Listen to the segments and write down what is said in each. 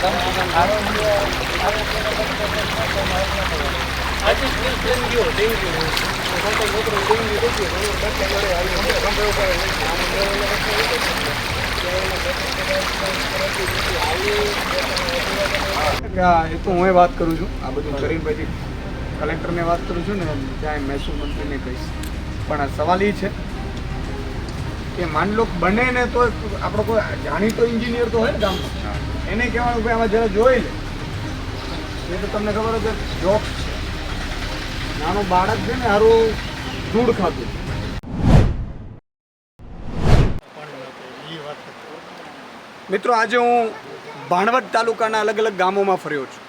એ તો હું વાત કરું છું. આ બધું કરીને પછી કલેક્ટરને વાત કરું છું ને ત્યાં મહેસૂલ મંત્રીને કહીશ. પણ આ સવાલ એ છે કે માન લો બને ને તો આપણો કોઈ જાણીતો એન્જિનિયર તો હોય ને ગામમાં. એને કહેવાનું ભાઈ આમાં જરા જોઈ લે. એ તો તમને ખબર હોય કે જોક છે. નાનું બાળક છે ને, હારું ધૂળ ખાતું. મિત્રો, આજે હું ભાણવડ તાલુકાના અલગ અલગ ગામોમાં ફર્યો છું.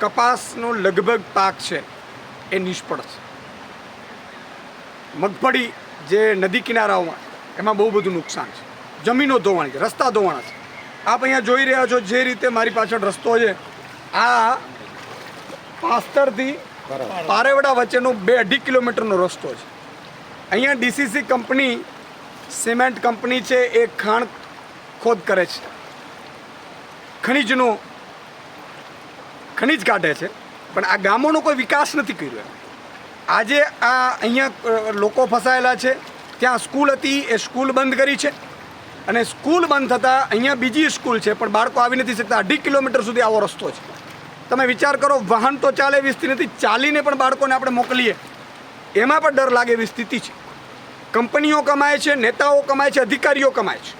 કપાસનો લગભગ પાક છે એ નિષ્ફળ છે. મગફળી જે નદી કિનારાઓમાં, એમાં બહુ બધું નુકસાન છે. જમીનો ધોવાણી છે, રસ્તા ધોવાણા છે. આપ અહીંયા જોઈ રહ્યા છો જે રીતે મારી પાછળ રસ્તો છે. આ પાસ્તરથી પારેવડા વચ્ચેનો બે અઢી કિલોમીટરનો રસ્તો છે. અહીંયા ડીસીસી કંપની સિમેન્ટ કંપની છે એ ખાણ ખોદ કરે છે. ખનિજનો ખનિજ કાઢે છે પણ આ ગામોનો કોઈ વિકાસ નથી કર્યો આજે આ અહીંયા લોકો ફસાયેલા છે. ત્યાં સ્કૂલ હતી એ સ્કૂલ બંધ કરી છે. અને સ્કૂલ બંધ થતાં અહીંયા બીજી સ્કૂલ છે, પણ બાળકો આવી નથી શકતા. અઢી કિલોમીટર સુધી આવો રસ્તો છે. તમે વિચાર કરો, વાહન તો ચાલે એવી સ્થિતિ નથી ચાલીને પણ બાળકોને આપણે મોકલીએ. એમાં પણ ડર લાગે એવી સ્થિતિ છે. કંપનીઓ કમાય છે, નેતાઓ કમાય છે, અધિકારીઓ કમાય છે.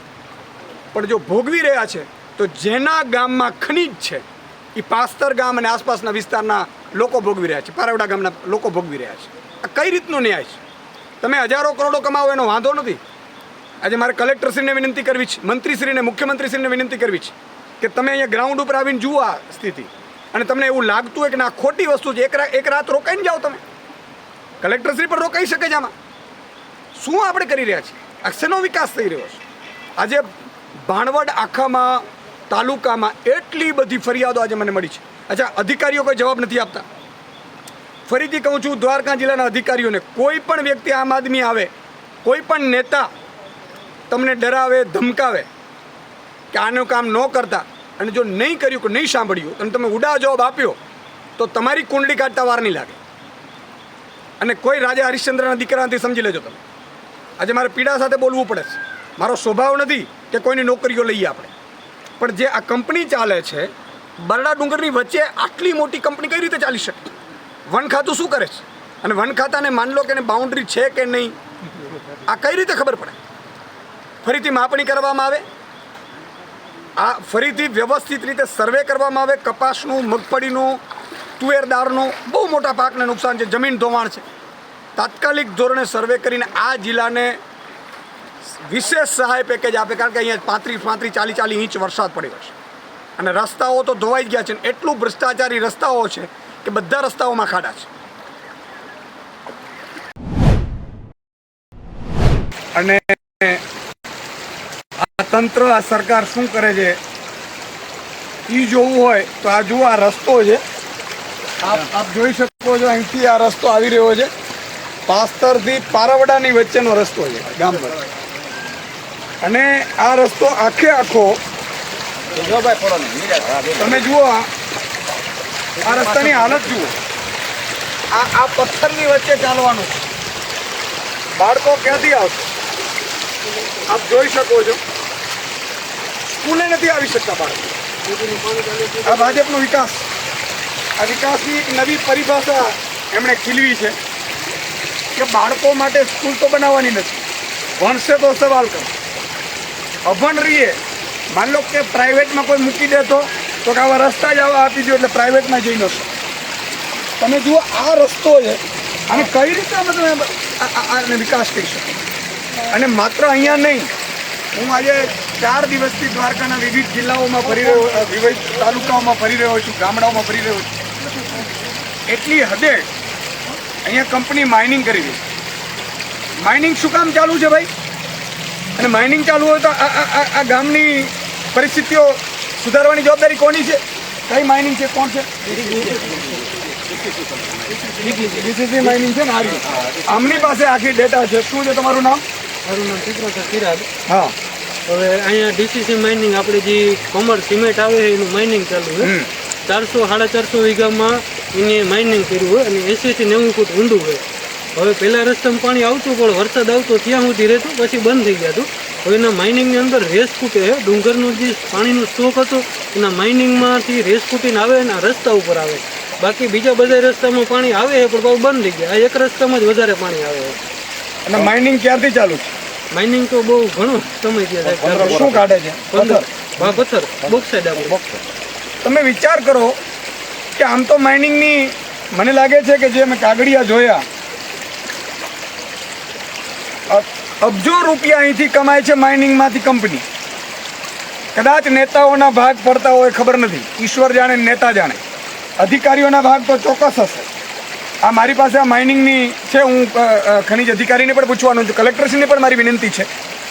પણ જો ભોગવી રહ્યા છે, તો જેના ગામમાં ખનીજ છે, એ પાસ્તર ગામ અને આસપાસના વિસ્તારના લોકો ભોગવી રહ્યા છે. પારવડા ગામના લોકો ભોગવી રહ્યા છે. આ કઈ રીતનો ન્યાય છે? તમે હજારો કરોડો કમાવો એનો વાંધો નથી. આજે મારે કલેક્ટરશ્રીને વિનંતી કરવી છે, મંત્રીશ્રીને, મુખ્યમંત્રીશ્રીને વિનંતી કરવી છે કે તમે અહીંયા ગ્રાઉન્ડ ઉપર આવીને જુઓ આ સ્થિતિ. અને તમને એવું લાગતું હોય કે ના ખોટી વસ્તુ છે, એક એક રાત રોકાઈને જાઓ તમે. કલેક્ટરશ્રી પણ રોકાઈ શકે છે આમાં. શું આપણે કરી રહ્યા છીએ? અક્ષરનો વિકાસ થઈ રહ્યો છે. આજે ભાણવડ આખામાં, તાલુકામાં એટલી બધી ફરિયાદો આજે મને મળી છે. અચ્છા, અધિકારીઓ કોઈ જવાબ નથી આપતા. ફરીથી કહું છું, દ્વારકા જિલ્લાના અધિકારીઓને કોઈ પણ વ્યક્તિ આમ આદમી આવે, કોઈ પણ નેતા તમને ડરાવે, ધમકાવે કે આનું કામ ન કરતા અને જો નહીં કર્યું કે નહીં સાંભળ્યું, અને તમે ઉડા જવાબ આપ્યો, તો તમારી કુંડલી કાઢતા વાર નહીં લાગે. અને કોઈ રાજા હરિશ્ચંદ્રના દીકરાથી સમજી લેજો તમે. આજે મારે પીડા સાથે બોલવું પડે છે. મારો સ્વભાવ નથી કે કોઈની નોકરીઓ લઈએ આપણે. પણ જે આ કંપની ચાલે છે, બરડા ડુંગરની વચ્ચે આટલી મોટી કંપની કઈ રીતે ચાલી શકે? વન ખાતું શું કરે છે? અને વન ખાતાને માન લો કે એને બાઉન્ડ્રી છે કે નહીં? આ કઈ રીતે ખબર પડે? ફરીથી માપણી કરવામાં આવે? આ ફરીથી વ્યવસ્થિત રીતે સર્વે કરવામાં આવે? કપાસનું, મગફળીનું તુવેર દાળનું બહુ મોટા પાકને નુકસાન છે. જમીન ધોવાણ છે. તાત્કાલિક ધોરણે સર્વે કરીને આ જિલ્લાને વિશેષ સહાય પેકેજ આપે, કારણ કે અહીંયા પાંત્રીસ પાંત્રીસ, ચાલીસ ચાલીસ ઇંચ વરસાદ પડ્યો છે. અને રસ્તાઓ તો ધોવાઈ ગયા છે. એટલું ભ્રષ્ટાચારી રસ્તાઓ છે કે બધા રસ્તાઓમાં ખાડા છે. અને તંત્ર આ સરકાર શું કરે છે? એ જોવું હોય તો આ જુઓ આ રસ્તો છે. આપ આપ જોઈ શકો છો અહીંથી આ રસ્તો આવી રહ્યો છે. પાસ્તરથી પારવડાની વચ્ચેનો રસ્તો છે ગામનો અને આ રસ્તો આખે આખો તમે જુઓ આ. આ રસ્તાની હાલત જુઓ. આ આ પથ્થરની વચ્ચે ચાલવાનું. બાળકો ક્યાંથી આવશે? આપ જોઈ શકો છો. સ્કૂલે નથી આવી શકતા બાળકો. આ ભાજપનો વિકાસ. આ વિકાસની એક નવી પરિભાષા એમણે ખીલવી છે કે બાળકો માટે સ્કૂલ તો બનાવવાની નથી. ભણશે તો સવાલ કરો. અભણ રહીએ, માન લો કે પ્રાઇવેટમાં કોઈ મૂકી દેતો તો કે આવા રસ્તા જ આવા આપી દો એટલે પ્રાઇવેટમાં જઈ ન શકો. તમે જુઓ, આ રસ્તો છે અને કઈ રીતે અમે તમે વિકાસ કરી શકો અને માત્ર અહીંયા નહીં, હું આજે ચાર દિવસથી દ્વારકાના વિવિધ જિલ્લાઓમાં ફરી રહ્યો વિવિધ તાલુકાઓમાં ફરી રહ્યો છું. ગામડાઓમાં ફરી રહ્યો છું. એટલી હદે અહીંયા કંપની માઇનિંગ કરી રહી છે. માઇનિંગ શું કામ ચાલુ છે ભાઈ? અને માઇનિંગ ચાલુ હોય તો આ ગામની પરિસ્થિતિઓ સુધારવાની જવાબદારી કોની છે? કઈ માઇનિંગ છે? કોણ છે? બીસીસી માઇનિંગ છે ને આમની પાસે આખી ડેટા છે. શું છે તમારું નામ? મારું નામ ચિત્રતા હા. હવે અહીંયા ડીસીસી માઇનિંગ આપણે જે કમર સિમેન્ટ આવે છે એનું માઇનિંગ ચાલુ છે. ચારસો સાડા ચારસો વીઘામાં એને માઇનિંગ કર્યું હોય અને એંસીથી નેવું ફૂટ ઊંડું હોય હવે પહેલા રસ્તામાં પાણી આવતું પણ વરસાદ આવતો ત્યાં સુધી રહેતું પછી બંધ થઈ ગયા હતું હવે એના માઇનિંગની અંદર રેસ ફૂટે છે. ડુંગરનું જે પાણીનો સ્ટોક હતો એના માઇનિંગમાંથી રેસ ફૂટીને આવે અને રસ્તા ઉપર આવે. બાકી બીજા બધા રસ્તામાં પાણી આવે છે પણ બંધ થઈ ગયા. આ એક રસ્તામાં જ વધારે પાણી આવે અને માઇનિંગ ક્યારથી ચાલુ છે? માઇનિંગ તો બહુ ઘણો સમય થયા. સાહેબ શું કાઢે છે? પથ્થર હા પથ્થર. બોક્સાઇડ આપણે. તમે વિચાર કરો કે આમ તો માઇનિંગની મને લાગે છે કે જે મેં કાગડિયા જોયા અબજો રૂપિયા અહીંથી કમાય છે માઇનિંગમાંથી કંપની કદાચ નેતાઓના ભાગ પડતા હોય ખબર નથી. ઈશ્વર જાણે નેતા જાણે. અધિકારીઓના ભાગ તો ચોક્કસ હશે. આ મારી પાસે આ માઇનિંગની છે, હું ખનિજ અધિકારીને પણ પૂછવાનું છું. કલેક્ટરશ્રીને પણ મારી વિનંતી છે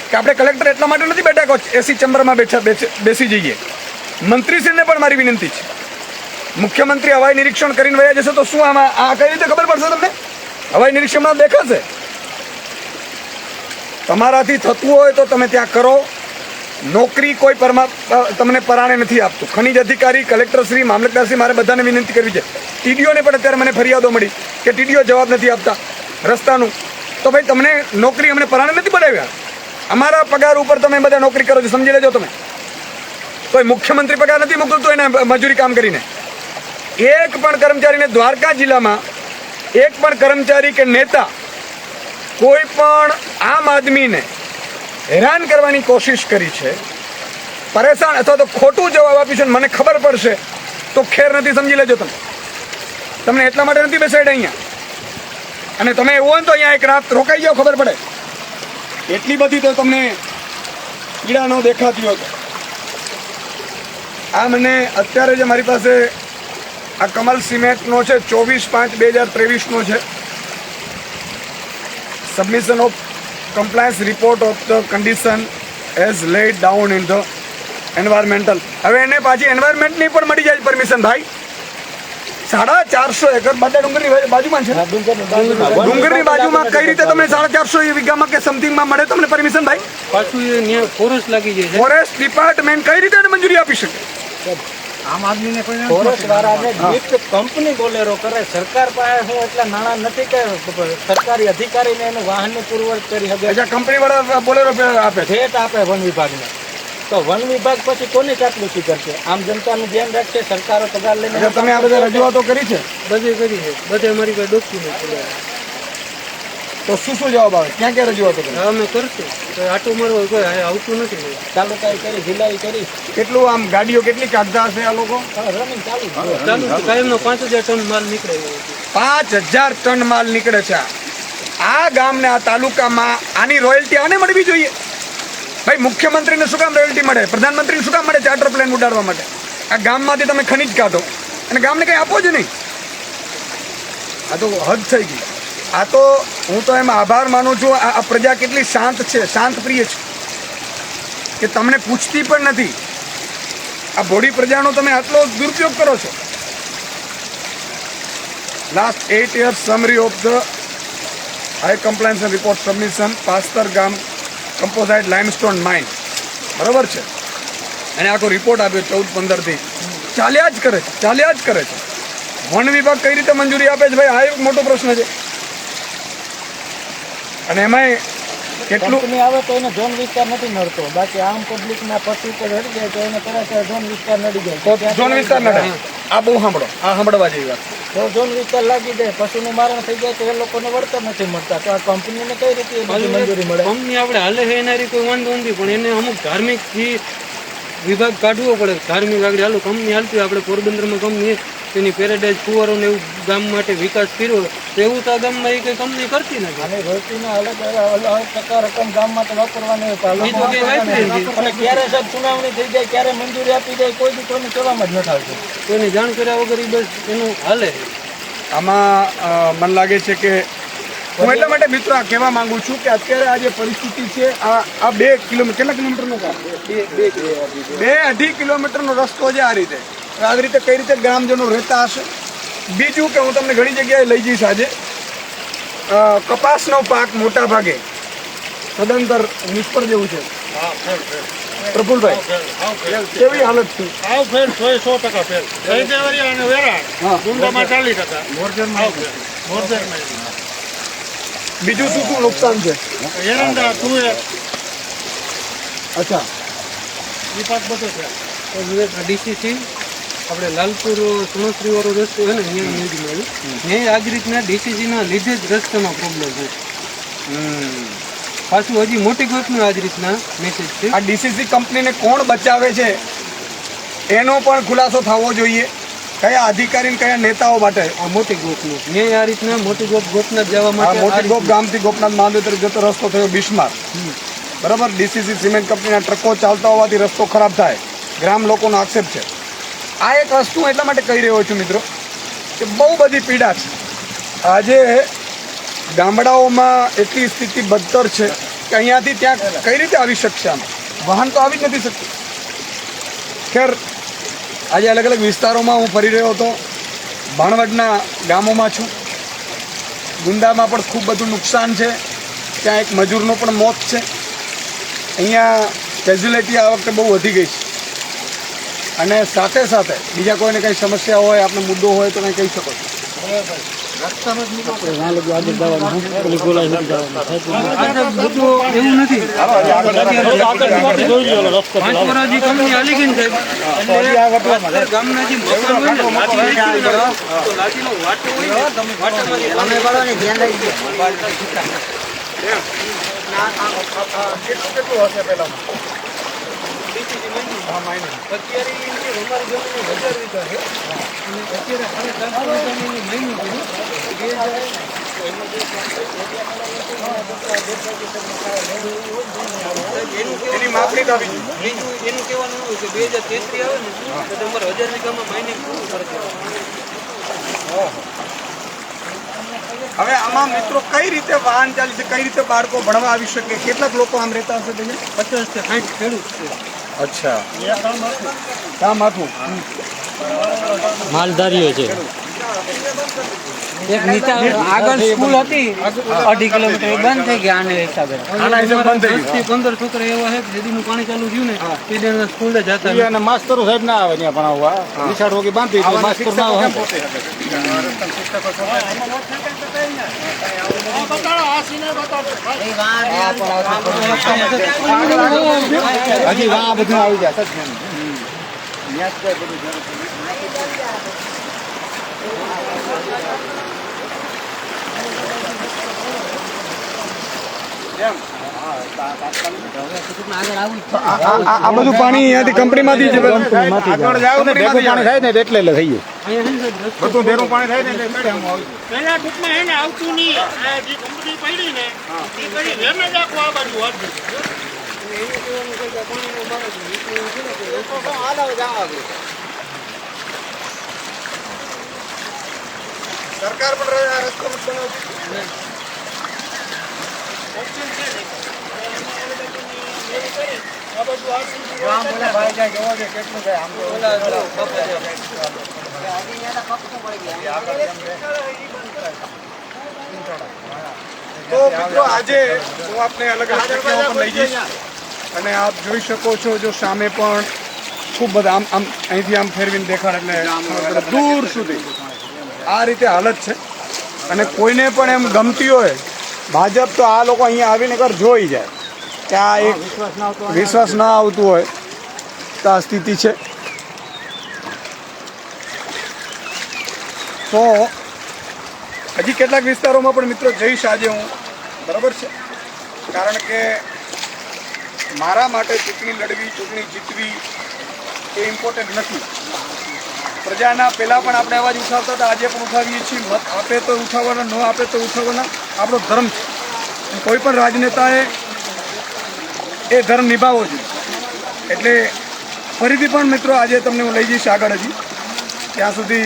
કે આપણે કલેક્ટર એટલા માટે નથી બેઠા કહો એસી ચેમ્બરમાં બેઠા, બેસી જઈએ. મંત્રીશ્રીને પણ મારી વિનંતી છે. મુખ્યમંત્રી હવાઈ નિરીક્ષણ કરીને વયા જશે તો શું આમાં, આ કઈ રીતે ખબર પડશે તમને? હવાઈ નિરીક્ષણમાં દેખાશે. તમારાથી થતું હોય તો તમે ત્યાં કરો. નોકરી કોઈ પરમા તમને પરાણે નથી આપતું. ખનિજ અધિકારી કલેક્ટરશ્રી મામલતદારશ્રી મારે બધાને વિનંતી કરવી છે. ટીડીઓને પણ અત્યારે મને ફરિયાદો મળી કે ટીડીઓ જવાબ નથી આપતા રસ્તાનું. તો ભાઈ તમને નોકરી અમને પરાણે નથી બનાવ્યા અમારા પગાર ઉપર તમે બધા નોકરી કરો છો, સમજી લેજો તમે. કોઈ મુખ્યમંત્રી પગાર નથી મોકલતો એને મજૂરી કામ કરીને. એક પણ કર્મચારીને દ્વારકા જિલ્લામાં, એક પણ કર્મચારી કે નેતા કોઈ પણ આમ આદમીને હેરાન કરવાની કોશિશ કરી છે. પરેશાન અથવા તો ખોટું જવાબ આપ્યું છે મને ખબર પડશે, તો ખેર નથી, સમજી લેજો તમે. તમને એટલા માટે નથી બેસાડ્યા અહીંયા? અને તમે એવું હોય તો અહીંયા એક રાત રોકાઈ જાઓ, ખબર પડે. એટલી બધી તો તમને પીડા ન દેખાતી હોય. આ મને અત્યારે જે મારી પાસે આ કમલ સિમેન્ટનો છે, ચોવીસ પાંચ બે હજાર ત્રેવીસનો છે. Submission of compliance report of the condition as laid down in the environmental હવે એને પાછી એન્વાયરમેન્ટની પણ મળી જાય પરમિશન ભાઈ. સાડા ચારસો એકર બાટા ડુંગરની બાજુમાં છે ડુંગરની બાજુમાં કઈ રીતે તમને સાડા ચારસો વીઘામાં કે સમથિંગમાં મળે તમને પરમિશન ભાઈ? પાછું ફોરેસ્ટ લાગી જાય ફોરેસ્ટ ડિપાર્ટમેન્ટ કઈ રીતે મંજૂરી આપી શકે? ફોરેસ્ટ વાળાને ગિફ્ટ કંપની બોલેરો કરે સરકાર પાસે હું એટલા નાણાં નથી કે સરકારી અધિકારીને એનું વાહનની પુરવઠ કરી શકે. અચ્છા કંપની વાળા બોલેરો આપે છે? ભેટ આપે વન વિભાગને. તો વન વિભાગ પછી કોની ચાપલુસી કરશે? આમ જનતાનું ધ્યાન રાખશે સરકારો પગાર લઈને તમે આ બધા રજૂઆતો કરી છે? બધી કરી છે. બધે અમારી પાસે ડોક્યુમેન્ટ તો શું શું જવાબ આવે? ક્યાં ક્યાં રજૂઆતો કરી? અમે કરશું. તો આટો મારવા કોઈ આવતું નથી. તાલુકા કરી જિલ્લા કરી. કેટલું આમ ગાડીઓ કેટલી કાઢતા હશે આ લોકો. કાયમનો પાંચ હજાર ટન માલ નીકળે પાંચ હજાર ટન માલ નીકળે છે આ. ગામને આ તાલુકામાં આની રોયલ્ટી આને મળવી જોઈએ? ભાઈ મુખ્યમંત્રીને શું કામ રોયલ્ટી મળે? પ્રધાનમંત્રીને શું કામ મળે ચાર્ટર પ્લેન ઉડાડવા માટે? આ ગામમાંથી તમે ખનીજ કાઢો. અને ગામને કંઈ આપો જ નહીં. આ તો હદ થઈ ગઈ. આ તો હું તો એમાં આભાર માનું છું. આ પ્રજા કેટલી શાંત છે શાંત પ્રિય છે. કે તમને પૂછતી પણ નથી. આ ભોળી પ્રજાનો તમે આટલો દુરુપયોગ કરો છો. Last eight years summary of the high compliance report submission પાસ્તર ગામ કમ્પોઝાઇટ લાઇમસ્ટોન માઇન બરાબર છે? એને આખો રિપોર્ટ આપ્યો ચૌદ પંદરથી. ચાલ્યા જ કરે છે, ચાલ્યા જ કરે છે. વન વિભાગ કઈ રીતે મંજૂરી આપે છે? ભાઈ, આ એક મોટો પ્રશ્ન છે. અને એમાંય કેટલું? આવે તો એને ઝોન વિસ્તાર નથી મળતો બાકી આમ પબ્લિકના પશુ ઉપર હરી જાય તો એને તરત ઝોન વિસ્તાર નડી જાય. તો ઝોન વિસ્તાર નડે. આ બહુ સાંભળો. આ સાંભળવા જેવી વાત. ઝોન વિસ્તાર લાગી જાય પશુનું મારણ થઈ જાય તો એ લોકોને વળતર નથી મળતા. તો આ કંપનીને કઈ રીતે મંજૂરી મળે? કંપની આપણે હાલે છે એના કોઈ વાંધો નથી પણ એને અમુક ધાર્મિક જે વિભાગ કાઢવો પડે. ધાર્મિક આગળ હાલો કંપની હાલતી હોય આપણે પોરબંદરમાં કંપની તેની પેરેડાઇઝ ફુવારોને એવું ગામ માટે વિકાસ કર્યો તો એવું તો આ ગામમાં એ કઈ કંપની કરતી નથી. અને રોટીના અલગ અલગ ટકા રકમ ગામ માટે વાપરવાની હોય તો આ એ તો કંઈ વાપરે નથી. અને ક્યારે સાહેબ સુનાવણી થઈ જાય ક્યારે મંજૂરી આપી જાય કોઈ બી કોઈને કહેવામાં જ નથી આવતું. કોઈને જાણ કર્યા વગર એ બસ એનું હાલે. આમાં મને લાગે છે કે હું એટલા માટે મિત્રો આ કહેવા માંગુ છું કે અત્યારે આ જે પરિસ્થિતિ છે આ આ બે કિલોમીટર કેટલા કિલોમીટરનો કામ બે અઢી કિલોમીટરનો રસ્તો છે આ રીતે. આવી રીતે કઈ રીતે ગ્રામજનો રહેતા હશે? બીજું કે હું તમને ઘણી જગ્યાએ લઈ જઈશ આજે. કપાસનો પાક મોટા ભાગે સદંતર નિષ્ફળ જેવું છે. પ્રફુલભાઈ કેવી હાલત છે? આવ ફેર સો સો ટકા ફેર. જય અને વેરા હા. ગુંડામાં ચાલીસ ટકા. આવ ફેર. મોરજરમાં. બીજું શું શું નુકસાન છે? એરંડા તુવેર. અચ્છા. એ પાક બધો છે. ડીસીસી આપણે લાલપુર સુણસરી વાળો રસ્તો છે ને અહીંયા ન્યૂઝમાં મળ્યું ત્યાં આજ રીતના ડીસીજીના લીધે જ રસ્તામાં પ્રોબ્લેમ છે. પાછું હજી મોટી ગોતનો આજ રીતના મેસેજ છે. આ ડીસીસી કંપનીને કોણ બચાવે છે એનો પણ ખુલાસો થવો જોઈએ. કયા અધિકારી કયા નેતાઓ માટે? આ મોટી ગોપનું મેં આ રીતના મોટી ગોપ ગોપનાથ જવા માટે મોટી ગોપ ગામથી ગોપનાથ મહાદેવ જતો રસ્તો થયો બિસ્માર. બરાબર? ડીસીસી સિમેન્ટ કંપનીના ટ્રકો ચાલતા હોવાથી રસ્તો ખરાબ થાય. ગ્રામ લોકોનો આક્ષેપ છે. આ એક વસ્તુ એટલા માટે કહી રહ્યો છું મિત્રો, કે બહુ બધી પીડા છે. આજે ગામડાઓમાં એટલી સ્થિતિ બદતર છે કે અહીંયાથી ત્યાં કઈ રીતે આવી શકશે આમ? વાહન તો આવી જ નથી શકતું. ખેર, આજે અલગ અલગ વિસ્તારોમાં હું ફરી રહ્યો હતો. ભાણવડના ગામોમાં છું. ગુંદામાં પણ ખૂબ બધું નુકસાન છે. ત્યાં એક મજૂરનો પણ મોત છે. અહીંયા કેઝ્યુલિટી આ વખતે બહુ વધી ગઈ છે. અને સાથે સાથે બીજા કોઈને કંઈ સમસ્યા હોય આપણે મુદ્દો હોય તો કંઈ કહી શકો છો કેટલું હશે એવું અત્યારે અમારી જમીન હજાર વીઘા છે. અને અત્યારે સાડા ચારસો વીઘાની એની કરી બે હજાર એની માપણી તો બીજું એનું કહેવાનું એવું કે બે હજાર તેત્રીસ આવે ને તો તમારે હજાર વીઘામાં માઇનિંગ પૂરું કરશે હવે આમાં મિત્રો કઈ રીતે વાહન ચાલી છે કઈ રીતે બાળકો ભણવા આવી શકે કેટલાક લોકો આમ રહેતા હશે પચાસથી સાઠ ખેડૂત છે. અચ્છા. કામ આખું. માલધારીઓ છે. એક નીચા આગળ સ્કૂલ હતી અઢી કિલોમીટર બંધ થઈ ગયા આને હિસાબે. દસથી પંદર છોકરા એવા છે જેદી નું પાણી ચાલુ થયું ને તે સ્કૂલે જતા અને માસ્તરો સાહેબ ના આવે ત્યાં ભણાવવા નિશાળ રોગી બાંધી એટલે માસ્તર ના આવે? હજી વાં બધું આવી જાય આ- બધું પાણી અહીંયાથી કંપનીમાંથી જ આગળ જાવ ને ભેગું પાણી થાય ને એટલે એટલે થઈ ગયું. બધું ભેરું પાણી થાય ને એટલે. પેલા ટૂંકમાં એને આવતું નહીં. આ જે કંપની પડી ને એ કરી વેમે જ આખું આ બાજુ વાળતું. એનું કહેવાનું છે. કે પાણીનો મારો છે. ઈ તો એવું છે ને કે રસ્તો સરકાર પણ રસ્તો તો મિત્રો આજે હું આપને અલગ અલગ જગ્યાઓ લઈ જઈશ. અને આપ જોઈ શકો છો જો સામે પણ ખૂબ બધા આમ આમ અહીંથી આમ ફેરવીને દેખાડ એટલે દૂર સુધી. આ રીતે હાલત છે. અને કોઈને પણ એમ ગમતી હોય, ભાજપ તો આ લોકો અહીંયા આવીને કર જોઈ જાય. કે આ એક વિશ્વાસ ના આવતું હોય, તો આ સ્થિતિ છે. તો હજી કેટલાક વિસ્તારોમાં પણ મિત્રો જઈશ આજે હું. બરાબર છે? કારણ કે મારા માટે ચૂંટણી લડવી, ચૂંટણી જીતવી એ ઇમ્પોર્ટન્ટ નથી. પ્રજાના પહેલાં પણ આપણે અવાજ ઉઠાવતા હતા, આજે પણ ઉઠાવીએ છીએ. મત આપે તો ઉઠાવવાના, ન આપે તો ઉઠાવવાના. આપણો ધર્મ છે. કોઈ પણ રાજનેતાએ એ ધર્મ નિભાવવો જોઈએ. એટલે ફરીથી પણ મિત્રો આજે તમને હું લઈ જઈશ આગળ હજી. ત્યાં સુધી